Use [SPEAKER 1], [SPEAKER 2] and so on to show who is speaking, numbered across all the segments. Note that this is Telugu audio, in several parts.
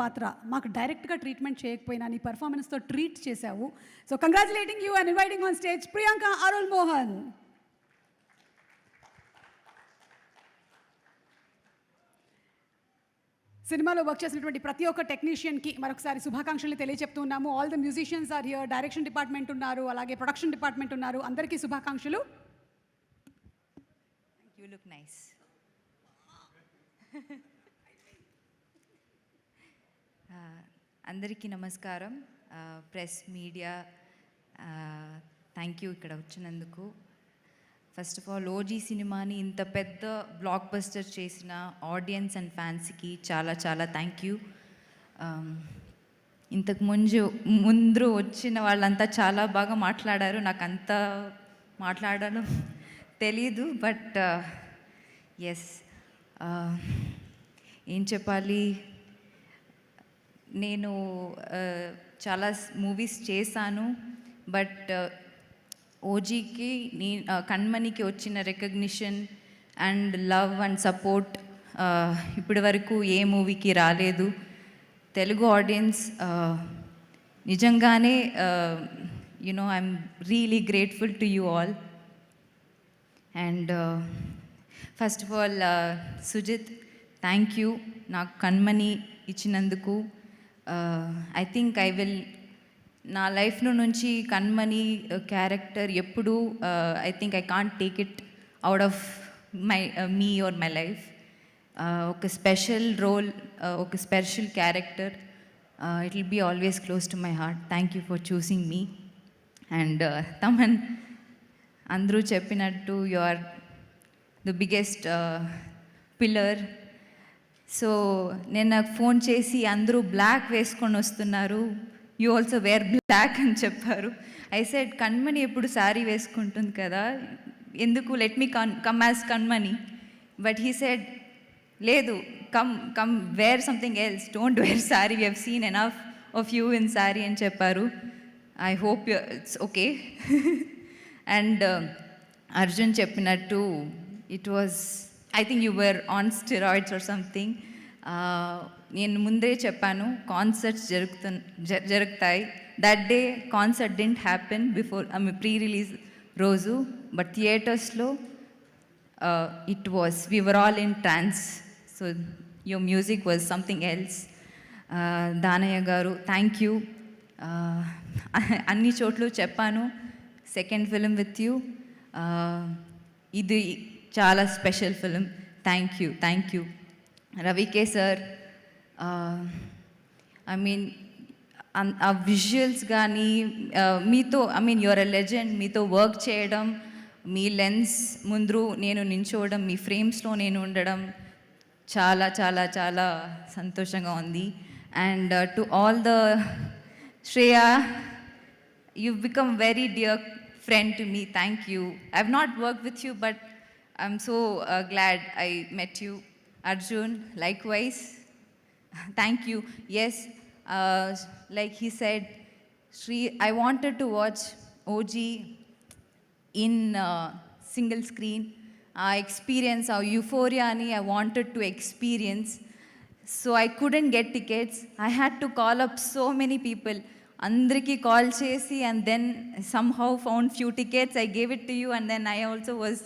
[SPEAKER 1] పాత్ర. మాకు డైరెక్ట్గా ట్రీట్మెంట్ చేయకపోయినా నీ పర్ఫార్మెన్స్తో ట్రీట్ చేశావు. So congratulating you and inviting on stage Priyanka Arun Mohan. సినిమాలో వర్క్ చేసినటువంటి ప్రతి ఒక్క టెక్నీషియన్కి మరొకసారి శుభాకాంక్షలు తెలియజెప్తున్నాము all the musicians are here direction department ఉన్నారు అలాగే ప్రొడక్షన్ డిపార్ట్మెంట్ ఉన్నారు. అందరికీ శుభాకాంక్షలు.
[SPEAKER 2] You look nice. అందరికీ నమస్కారం. ప్రెస్ మీడియా థ్యాంక్ యూ ఇక్కడ వచ్చినందుకు. ఫస్ట్ ఆఫ్ ఆల్ ఓజీ సినిమాని ఇంత పెద్ద బ్లాక్ బస్టర్ చేసిన ఆడియన్స్ అండ్ ఫ్యాన్స్కి చాలా చాలా థ్యాంక్ యూ. ఇంతకు ముందు ముందు వచ్చిన వాళ్ళంతా చాలా బాగా మాట్లాడారు. నాకు అంత మాట్లాడడం తెలీదు బట్ ఎస్ ఏం చెప్పాలి? నేను చాలా మూవీస్ చేశాను. బట్ ఓజీకి నీ కణ్మణికి వచ్చిన recognition and love and support ఇప్పటి వరకు ఏ మూవీకి రాలేదు. తెలుగు ఆడియన్స్ నిజంగానే you know I'm really grateful to you all and first of all Sujeeth thank you నాకు కణ్మణి ఇచ్చినందుకు. ఐ థింక్ ఐ విల్ నా లైఫ్లో నుంచి కన్మని క్యారెక్టర్ ఎప్పుడు I think I can't take it out of my me or my life ఒక స్పెషల్ రోల్ ఒక special character it will be always close to my heart thank you for choosing me and Thaman అందరూ చెప్పినట్టు you are the biggest pillar so నేను నాకు ఫోన్ చేసి అందరూ బ్లాక్ వేసుకొని వస్తున్నారు. యూ ఆల్సో వేర్ బ్లాక్ అని చెప్పారు. ఐ సెడ్ కణ్మణి ఎప్పుడు శారీ వేసుకుంటుంది కదా? ఎందుకు? Let me can come as Kanmani. But he said లేదు come come wear something else don't wear sari we have seen enough of you in sari అని చెప్పారు. I hope it's okay and Arjun చెప్పినట్టు it was I think you were on steroids or something నేను ముందే చెప్పాను కాన్సర్ట్స్ జరుగుతు జ- జరుగుతాయి. That day concert didn't happen before I me pre release రోజు బట్ థియేటర్స్లో it was we were all in trance so your music was something else Danayya గారు థ్యాంక్ యూ అన్ని చోట్ల చెప్పాను. సెకండ్ ఫిలిం విత్ యూ ఇది చాలా special film. Thank you thank you Ravi K sir I mean అన్- ఆ విజువల్స్ కానీ మీతో I mean your a legend మీతో వర్క్ చేయడం మీ లెన్స్ ముందు నేను నించోవడం మీ ఫ్రేమ్స్లో నేను ఉండడం చాలా చాలా చాలా సంతోషంగా ఉంది. And to all the Shreya become very dear friend to me thank you I హ్ not work with you but i'm so uh, glad i met you arjun likewise thank you yes uh, like he said Sri, i wanted to watch og in uh, single screen uh experience uh యూఫోరియాని I wanted to experience so I couldn't get tickets I had to call up so many people అందరికీ కాల్ చేసి and then somehow found few tickets I gave it to you and then I also was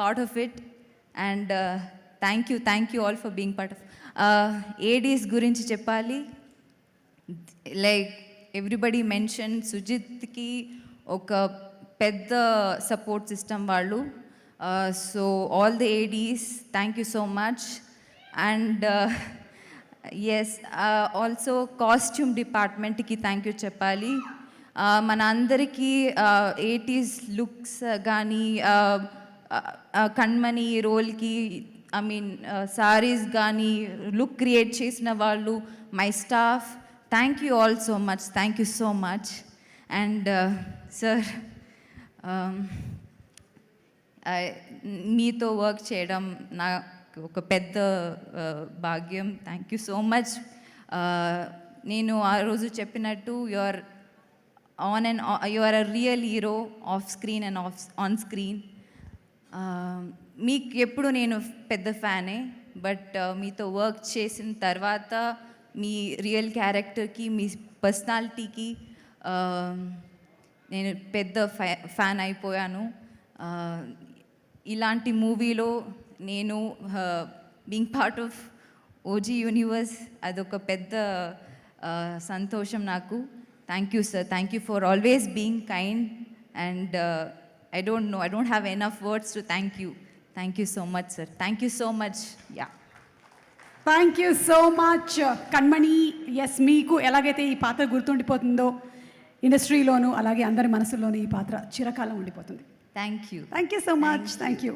[SPEAKER 2] part of it and thank you thank you all for being part of ADs గురించి చెప్పాలి. లైక్ ఎవ్రీబడి మెన్షన్ సుజిత్కి ఒక పెద్ద సపోర్ట్ సిస్టమ్ వాళ్ళు. So all the ADs thank you so much and S also costume డిపార్ట్మెంట్కి థ్యాంక్ యూ చెప్పాలి. మన అందరికీ ఎయిటీస్ లుక్స్ కానీ కణ్మణి రోల్కి ఐ మీన్ సారీస్ కానీ లుక్ క్రియేట్ చేసిన వాళ్ళు my staff thank you all so much thank you so much. And sir మీతో వర్క్ చేయడం నా ఒక పెద్ద భాగ్యం. Thank you so much. నేను ఆ రోజు చెప్పినట్టు you're on and you are a real hero off screen and off on screen. మీకు ఎప్పుడు నేను పెద్ద ఫ్యానే బట్ మీతో వర్క్ చేసిన తర్వాత మీ రియల్ క్యారెక్టర్కి మీ పర్సనాలిటీకి నేను పెద్ద ఫ్యా ఫ్యాన్ అయిపోయాను. ఇలాంటి మూవీలో నేను being part of OG universe అదొక పెద్ద సంతోషం నాకు. Thank you sir thank you for always being kind and I don't know I don't have enough words to thank you thank you so much sir thank you so much yeah
[SPEAKER 1] thank you so much Kanmani ఎస్ మీకు ఎలాగైతే ఈ పాత్ర గుర్తుండిపోతుందో ఇండస్ట్రీలోనూ అలాగే అందరి మనసుల్లోనూ ఈ పాత్ర చిరకాలం ఉండిపోతుంది.
[SPEAKER 2] Thank you
[SPEAKER 1] thank you so much thank you